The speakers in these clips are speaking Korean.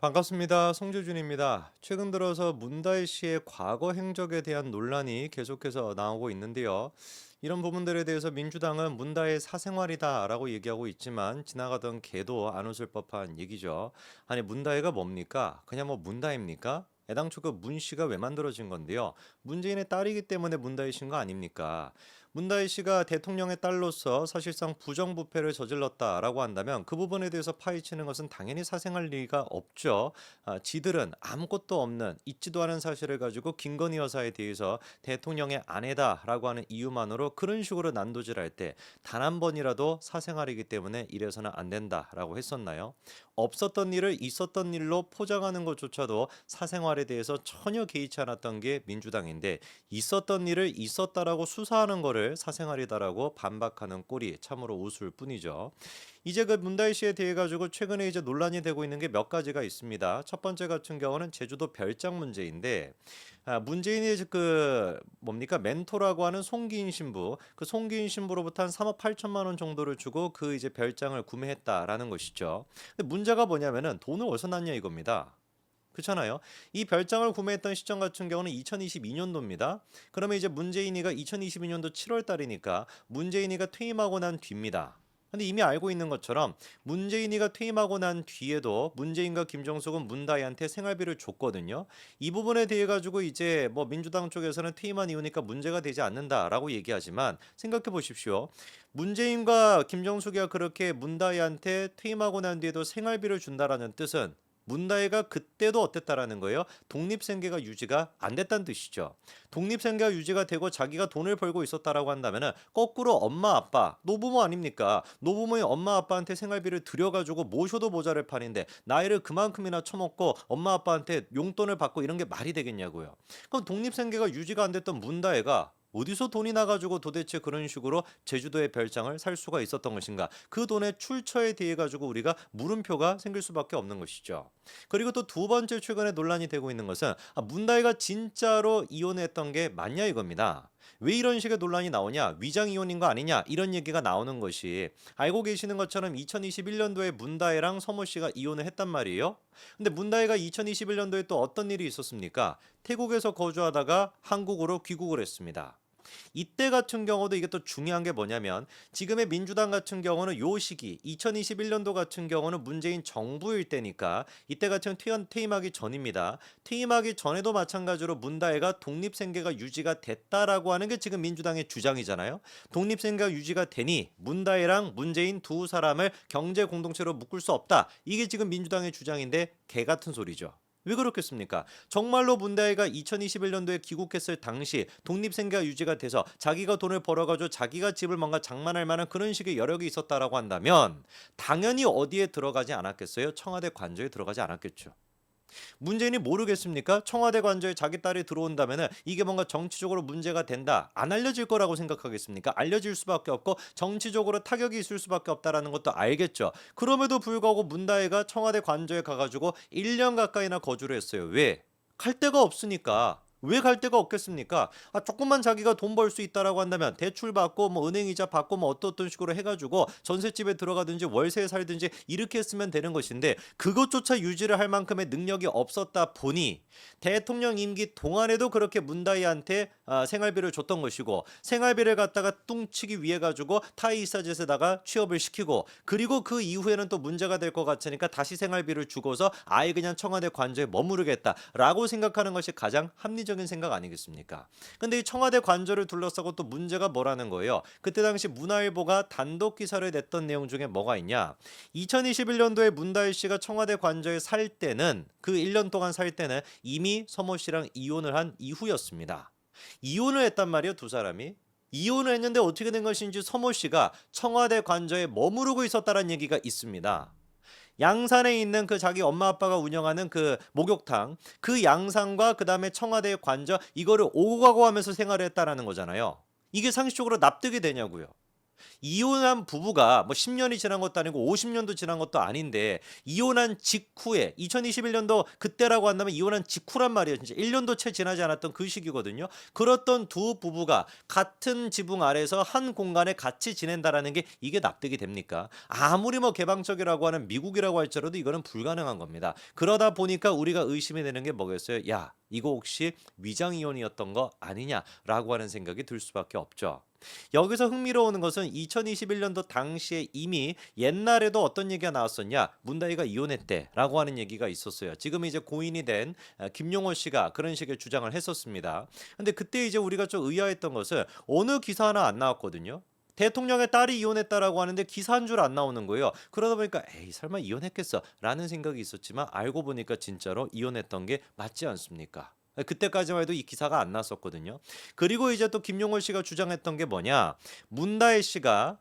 반갑습니다. 송재준입니다. 최근 들어서 문다혜 씨의 과거 행적에 대한 논란이 계속해서 나오고 있는데요. 이런 부분들에 대해서 민주당은 문다의 사생활이다라고 얘기하고 있지만 지나가던 개도 안 웃을 법한 얘기죠. 아니 문다혜가 뭡니까? 그냥 뭐 문다혜입니까? 애당초 그 문 씨가 왜 만들어진 건데요. 문재인의 딸이기 때문에 씨인 거 아닙니까? 문다혜 씨가 대통령의 딸로서 사실상 부정부패를 저질렀다라고 한다면 그 부분에 대해서 파헤치는 것은 당연히 사생할 리가 없죠. 아, 지들은 아무것도 없는 있지도 않은 사실을 가지고 김건희 여사에 대해서 대통령의 아내다라고 하는 이유만으로 그런 식으로 난도질할 때 단 한 번이라도 사생활이기 때문에 이래서는 안 된다라고 했었나요? 없었던 일을 있었던 일로 포장하는 것조차도 사생활에 대해서 전혀 개의치 않았던 게 민주당인데 있었던 일을 있었다라고 수사하는 거를 사생활이다라고 반박하는 꼴이 참으로 우스울 뿐이죠. 이제 그 문다희 씨에 대해 가지고 최근에 이제 논란이 되고 있는 게 몇 가지가 있습니다. 첫 번째 같은 경우는 제주도 별장 문제인데 아, 문재인의 그 뭡니까 멘토라고 하는 송기인 신부 그 송기인 신부로부터 한 3억 8천만 원 정도를 주고 그 이제 별장을 구매했다라는 것이죠. 근데 문제가 뭐냐면은 돈을 어디서 났냐 이겁니다. 그렇잖아요. 이 별장을 구매했던 시점 같은 경우는 2022년도입니다. 그러면 이제 문재인이가 2022년도 7월 달이니까 문재인이가 퇴임하고 난 뒤입니다. 근데 이미 알고 있는 것처럼 문재인이가 퇴임하고 난 뒤에도 문재인과 김정숙은 문다희한테 생활비를 줬거든요. 이 부분에 대해 가지고 이제 뭐 민주당 쪽에서는 퇴임한 이유니까 문제가 되지 않는다라고 얘기하지만 생각해 보십시오. 문재인과 김정숙이가 그렇게 문다희한테 퇴임하고 난 뒤에도 생활비를 준다라는 뜻은 문다혜가 그때도 어땠다라는 거예요. 독립생계가 유지가 안 됐다는 뜻이죠. 독립생계가 유지가 되고 자기가 돈을 벌고 있었다라고 한다면은 거꾸로 엄마 아빠 노부모 아닙니까? 노부모의 엄마 아빠한테 생활비를 들여가지고 모셔도 모자를 판인데 나이를 그만큼이나 처먹고 엄마 아빠한테 용돈을 받고 이런 게 말이 되겠냐고요. 그럼 독립생계가 유지가 안 됐던 문다혜가 어디서 돈이 나가지고 도대체 그런 식으로 제주도의 별장을 살 수가 있었던 것인가? 그 돈의 출처에 대해 가지고 우리가 물음표가 생길 수밖에 없는 것이죠. 그리고 또 두 번째 최근에 논란이 되고 있는 것은 아, 문다희가 진짜로 이혼했던 게 맞냐 이겁니다. 왜 이런 식의 논란이 나오냐? 위장 이혼인 거 아니냐? 이런 얘기가 나오는 것이 알고 계시는 것처럼 2021년도에 문다혜랑 서모 씨가 이혼을 했단 말이에요. 근데 문다혜가 2021년도에 또 어떤 일이 있었습니까? 태국에서 거주하다가 한국으로 귀국을 했습니다. 이때 같은 경우도 이게 또 중요한 게 뭐냐면 지금의 민주당 같은 경우는 요 시기 2021년도 같은 경우는 문재인 정부일 때니까 이때 같은 퇴임, 퇴임하기 전입니다. 퇴임하기 전에도 마찬가지로 문다혜가 독립 생계가 유지가 됐다라고 하는 게 지금 민주당의 주장이잖아요. 독립 생계가 유지가 되니 문다혜랑 문재인 두 사람을 경제 공동체로 묶을 수 없다. 이게 지금 민주당의 주장인데 개 같은 소리죠. 왜 그렇겠습니까? 정말로 문다혜가 2021년도에 귀국했을 당시 독립생계가 유지가 돼서 자기가 돈을 벌어가지고 자기가 집을 뭔가 장만할 만한 그런 식의 여력이 있었다라고 한다면 당연히 어디에 들어가지 않았겠어요? 청와대 관저에 들어가지 않았겠죠. 문재인이 모르겠습니까? 청와대 관저에 자기 딸이 들어온다면 이게 뭔가 정치적으로 문제가 된다. 안 알려질 거라고 생각하겠습니까? 알려질 수밖에 없고 정치적으로 타격이 있을 수밖에 없다라는 것도 알겠죠. 그럼에도 불구하고 문다혜가 청와대 관저에 가가지고 1년 가까이나 거주를 했어요. 왜? 갈 데가 없으니까. 왜 갈 데가 없겠습니까? 아, 조금만 자기가 돈 벌 수 있다라고 한다면 대출 받고 뭐 은행 이자 받고 뭐 어떤 식으로 해가지고 전셋집에 들어가든지 월세에 살든지 이렇게 했으면 되는 것인데 그것조차 유지를 할 만큼의 능력이 없었다 보니 대통령 임기 동안에도 그렇게 문다희한테 아, 생활비를 줬던 것이고 생활비를 갖다가 뚱치기 위해 가지고 타이사젯에다가 취업을 시키고 그리고 그 이후에는 또 문제가 될 것 같으니까 다시 생활비를 주고서 아예 그냥 청와대 관저에 머무르겠다라고 생각하는 것이 가장 합리적 인 생각 아니겠습니까? 근데 이 청와대 관저를 둘러싸고 또 문제가 뭐라는 거예요? 그때 당시 문화일보가 단독 기사를 냈던 내용 중에 뭐가 있냐? 2021년도에 문다희 씨가 청와대 관저에 살 때는 그 1년 동안 살 때는 이미 서모 씨랑 이혼을 한 이후였습니다. 이혼을 했단 말이에요, 두 사람이. 이혼을 했는데 어떻게 된 것인지 서모 씨가 청와대 관저에 머무르고 있었다는 얘기가 있습니다. 양산에 있는 그 자기 엄마 아빠가 운영하는 그 목욕탕 그 양산과 그 다음에 청와대 관저 이거를 오고 가고 하면서 생활을 했다라는 거잖아요. 이게 상식적으로 납득이 되냐고요. 이혼한 부부가 뭐 10년이 지난 것도 아니고 50년도 지난 것도 아닌데 이혼한 직후에 2021년도 그때라고 한다면 이혼한 직후란 말이에요. 진짜 1년도 채 지나지 않았던 그 시기거든요. 그렇던 두 부부가 같은 지붕 아래서 한 공간에 같이 지낸다라는 게 이게 납득이 됩니까? 아무리 뭐 개방적이라고 하는 미국이라고 할지라도 이거는 불가능한 겁니다. 그러다 보니까 우리가 의심이 되는 게 뭐겠어요? 야, 이거 혹시 위장 이혼이었던 거 아니냐라고 하는 생각이 들 수밖에 없죠. 여기서 흥미로운 것은 2021년도 당시에 이미 옛날에도 어떤 얘기가 나왔었냐 문다희가 이혼했대라고 하는 얘기가 있었어요. 지금 이제 고인이 된 아, 김용호 씨가 그런 식의 주장을 했었습니다. 근데 그때 이제 우리가 좀 의아했던 것은 어느 기사 하나 안 나왔거든요. 대통령의 딸이 이혼했다라고 하는데 기사 한 줄 안 나오는 거예요. 그러다 보니까 에이 설마 이혼했겠어라는 생각이 있었지만 알고 보니까 진짜로 이혼했던 게 맞지 않습니까? 그때까지만 해도 이 기사가 안 났었거든요. 그리고 이제 또 김용월 씨가 주장했던 게 뭐냐? 문다혜 씨가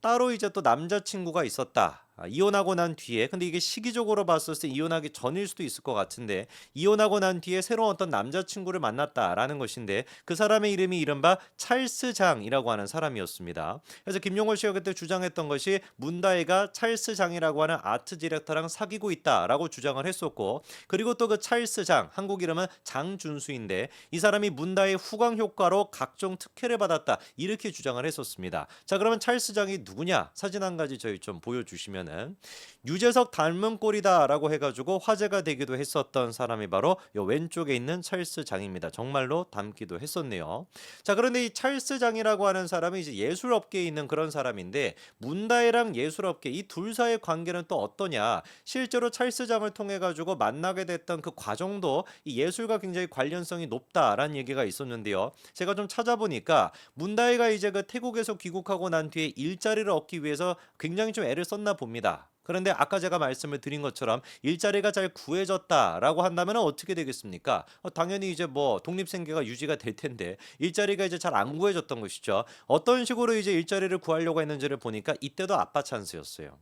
따로 이제 또 남자친구가 있었다. 아, 이혼하고 난 뒤에 근데 이게 시기적으로 봤을 때 이혼하기 전일 수도 있을 것 같은데 이혼하고 난 뒤에 새로운 어떤 남자친구를 만났다라는 것인데 그 사람의 이름이 이른바 찰스 장이라고 하는 사람이었습니다. 그래서 김용월 씨가 그때 주장했던 것이 문다혜가 찰스 장이라고 하는 아트 디렉터랑 사귀고 있다라고 주장을 했었고 그리고 또 그 찰스 장 한국 이름은 장준수인데 이 사람이 문다의 후광 효과로 각종 특혜를 받았다 이렇게 주장을 했었습니다. 자 그러면 찰스 장이 누구냐 사진 한 가지 저희 좀 보여주시면 은 유재석 닮은 꼴이다라고 해가지고 화제가 되기도 했었던 사람이 바로 요 왼쪽에 있는 찰스 장입니다. 정말로 닮기도 했었네요. 자 그런데 이 찰스 장이라고 하는 사람은 이제 예술업계에 있는 그런 사람인데 문다혜랑 예술업계 이 둘 사이의 관계는 또 어떠냐? 실제로 찰스 장을 통해 가지고 만나게 됐던 그 과정도 이 예술과 굉장히 관련성이 높다라는 얘기가 있었는데요. 제가 좀 찾아보니까 문다혜가 이제 그 태국에서 귀국하고 난 뒤에 일자리를 얻기 위해서 굉장히 좀 애를 썼나 봅니다. 그런데 아까 제가 말씀을 드린 것처럼 일자리가 잘 구해졌다라고 한다면 어떻게 되겠습니까? 어, 당연히 이제 뭐 독립생계가 유지가 될 텐데 일자리가 이제 잘 안 구해졌던 것이죠. 어떤 식으로 이제 일자리를 구하려고 했는지를 보니까 이때도 아빠 찬스였어요.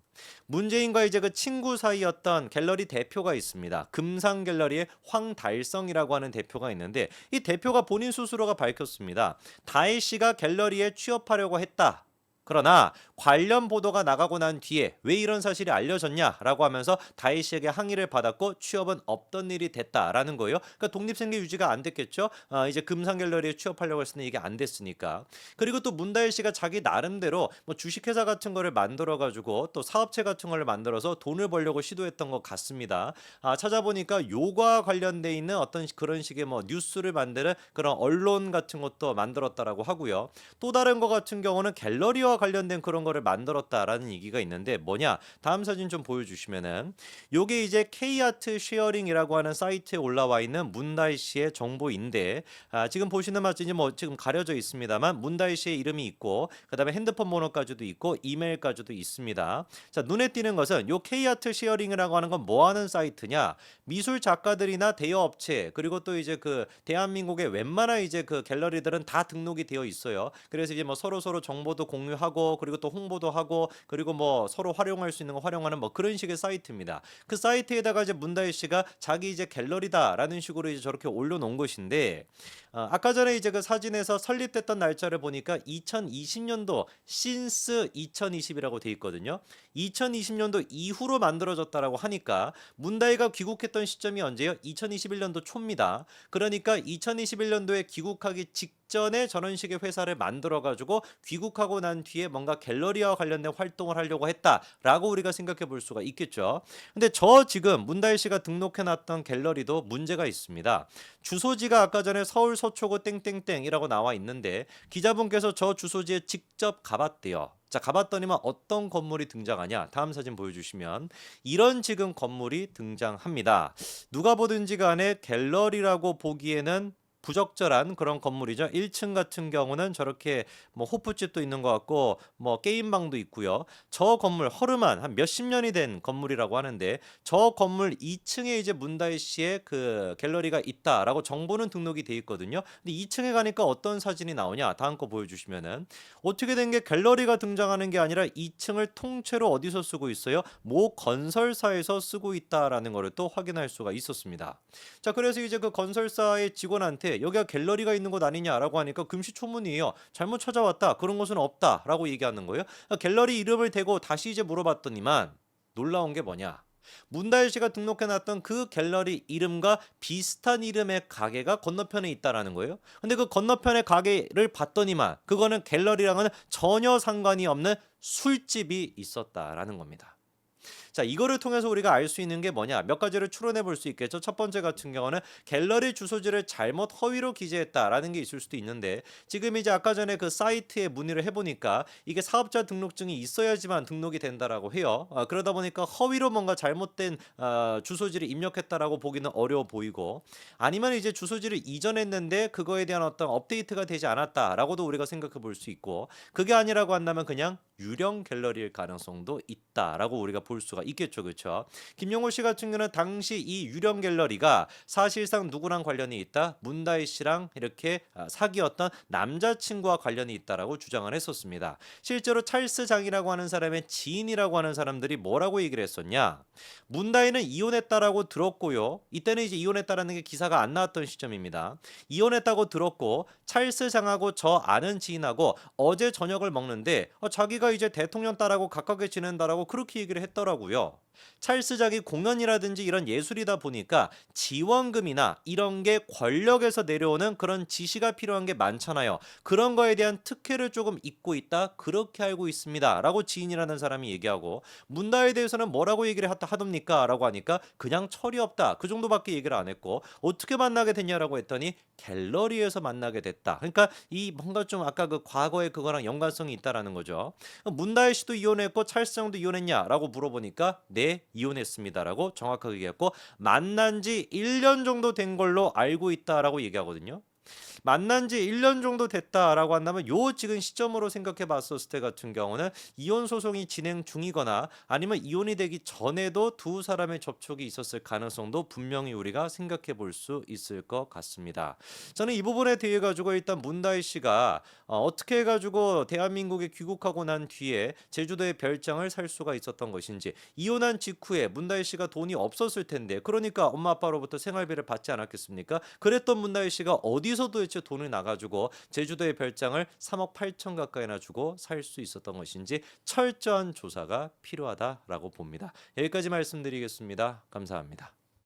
문재인과 이제 그 친구 사이였던 갤러리 대표가 있습니다. 금상 갤러리의 황달성이라고 하는 대표가 있는데 이 대표가 본인 스스로가 밝혔습니다. 다혜 씨가 갤러리에 취업하려고 했다. 그러나 관련 보도가 나가고 난 뒤에 왜 이런 사실이 알려졌냐라고 하면서 다혜 씨에게 항의를 받았고 취업은 없던 일이 됐다라는 거예요. 그러니까 독립생계 유지가 안 됐겠죠. 아, 이제 금상 갤러리에 취업하려고 했으니 이게 안 됐으니까. 그리고 또 문다혜 씨가 자기 나름대로 뭐 주식회사 같은 거를 만들어 가지고 또 사업체 같은 걸 만들어서 돈을 벌려고 시도했던 것 같습니다. 아, 찾아보니까 요과 관련돼 있는 어떤 그런 식의 뭐 뉴스를 만드는 그런 언론 같은 것도 만들었다라고 하고요. 또 다른 거 같은 경우는 갤러리와 관련된 그런 거를 만들었다라는 얘기가 있는데 뭐냐? 다음 사진 좀 보여주시면은 요게 이제 K아트 쉐어링이라고 하는 사이트에 올라와 있는 문다희 씨의 정보인데 아, 지금 보시는 마찬가지 뭐 지금 가려져 있습니다만 문다희 씨의 이름이 있고 그다음에 핸드폰 번호까지도 있고 이메일까지도 있습니다. 자 눈에 띄는 것은 요 K아트 쉐어링이라고 하는 건 뭐 하는 사이트냐? 미술 작가들이나 대여 업체 그리고 또 이제 그 대한민국의 웬만한 이제 그 갤러리들은 다 등록이 되어 있어요. 그래서 이제 뭐 서로 서로 정보도 공유하고 그리고 또 홍보도 하고 그리고 뭐 서로 활용할 수 있는 거 활용하는 뭐 그런 식의 사이트입니다. 그 사이트에다가 이제 문다혜 씨가 자기 이제 갤러리다라는 식으로 이제 저렇게 올려놓은 것인데 어, 아까 전에 이제 그 사진에서 설립됐던 날짜를 보니까 2020년도 신스 2020이라고 돼 있거든요. 2020년도 이후로 만들어졌다라고 하니까 문다혜가 귀국했던 시점이 언제요? 2021년도 초입니다. 그러니까 2021년도에 귀국하기 직 전에 저런 식의 회사를 만들어 가지고 귀국하고 난 뒤에 뭔가 갤러리와 관련된 활동을 하려고 했다라고 우리가 생각해 볼 수가 있겠죠. 근데 저 지금 문다혜 씨가 등록해 놨던 갤러리도 문제가 있습니다. 주소지가 아까 전에 서울 서초구 땡땡땡이라고 나와 있는데 기자분께서 저 주소지에 직접 가봤대요. 자, 가봤더니만 어떤 건물이 등장하냐? 다음 사진 보여주시면 이런 지금 건물이 등장합니다. 누가 보든지 간에 갤러리라고 보기에는 부적절한 그런 건물이죠. 1층 같은 경우는 저렇게 뭐 호프집도 있는 것 같고 뭐 게임방도 있고요. 저 건물 허름한 한 몇십 년이 된 건물이라고 하는데 저 건물 2층에 이제 문다희 씨의 그 갤러리가 있다라고 정보는 등록이 돼 있거든요. 근데 2층에 가니까 어떤 사진이 나오냐? 다음 거 보여주시면은 어떻게 된 게 갤러리가 등장하는 게 아니라 2층을 통째로 어디서 쓰고 있어요? 모 건설사에서 쓰고 있다라는 거를 또 확인할 수가 있었습니다. 자, 그래서 이제 그 건설사의 직원한테 여기가 갤러리가 있는 곳 아니냐라고 하니까 금시초문이에요. 잘못 찾아왔다. 그런 곳은 없다라고 얘기하는 거예요. 그러니까 갤러리 이름을 대고 다시 이제 물어봤더니만 놀라운 게 뭐냐? 문다일 씨가 등록해놨던 그 갤러리 이름과 비슷한 이름의 가게가 건너편에 있다라는 거예요. 근데 그 건너편의 가게를 봤더니만 그거는 갤러리랑은 전혀 상관이 없는 술집이 있었다라는 겁니다. 자, 이거를 통해서 우리가 알 수 있는 게 뭐냐? 몇 가지를 추론해 볼 수 있겠죠. 첫 번째 같은 경우는 갤러리 주소지를 잘못 허위로 기재했다라는 게 있을 수도 있는데 지금 이제 아까 전에 그 사이트에 문의를 해 보니까 이게 사업자 등록증이 있어야지만 등록이 된다라고 해요. 아, 그러다 보니까 허위로 뭔가 잘못된 아, 주소지를 입력했다라고 보기는 어려워 보이고 아니면 이제 주소지를 이전했는데 그거에 대한 어떤 업데이트가 되지 않았다라고도 우리가 생각해 볼 수 있고 그게 아니라고 한다면 그냥 유령 갤러리일 가능성도 있다라고 우리가 볼 수가 있겠죠, 그렇죠? 김용호 씨 같은 경우는 당시 이 유령 갤러리가 사실상 누구랑 관련이 있다? 문다희 씨랑 이렇게 아, 사귀었던 남자친구와 관련이 있다라고 주장을 했었습니다. 실제로 찰스 장이라고 하는 사람의 지인이라고 하는 사람들이 뭐라고 얘기를 했었냐? 문다희는 이혼했다라고 들었고요. 이때는 이제 이혼했다라는 게 기사가 안 나왔던 시점입니다. 이혼했다고 들었고 찰스 장하고 저 아는 지인하고 어제 저녁을 먹는데 어, 자기가 이제 대통령 딸하고 가깝게 지낸다라고 그렇게 얘기를 했더라고요. 찰스 장이 공연이라든지 이런 예술이다 보니까 지원금이나 이런 게 권력에서 내려오는 그런 지시가 필요한 게 많잖아요. 그런 거에 대한 특혜를 조금 잊고 있다. 그렇게 알고 있습니다. 라고 지인이라는 사람이 얘기하고 문다에 대해서는 뭐라고 얘기를 하답니까? 라고 하니까 그냥 철이 없다. 그 정도밖에 얘기를 안 했고 어떻게 만나게 됐냐라고 했더니 갤러리에서 만나게 됐다. 그러니까 이 뭔가 좀 아까 그 과거의 그거랑 연관성이 있다라는 거죠. 문다혜 씨도 이혼했고 찰스 장도 이혼했냐라고 물어보니까 네 이혼했습니다라고 정확하게 얘기했고 만난 지 1년 정도 된 걸로 알고 있다라고 얘기하거든요. 만난 지 1년 정도 됐다라고 한다면 요 지금 시점으로 생각해 봤었을 때 같은 경우는 이혼 소송이 진행 중이거나 아니면 이혼이 되기 전에도 두 사람의 접촉이 있었을 가능성도 분명히 우리가 생각해 볼 수 있을 것 같습니다. 저는 이 부분에 대해 가지고 일단 문다희 씨가 어, 어떻게 해 가지고 대한민국에 귀국하고 난 뒤에 제주도의 별장을 살 수가 있었던 것인지 이혼한 직후에 문다희 씨가 돈이 없었을 텐데 그러니까 엄마 아빠로부터 생활비를 받지 않았겠습니까? 그랬던 문다희 씨가 어디서 도 대체 돈을 나가지고 제주도의 별장을 3억 8천 가까이나 주고 살 수 있었던 것인지 철저한 조사가 필요하다라고 봅니다. 여기까지 말씀드리겠습니다. 감사합니다.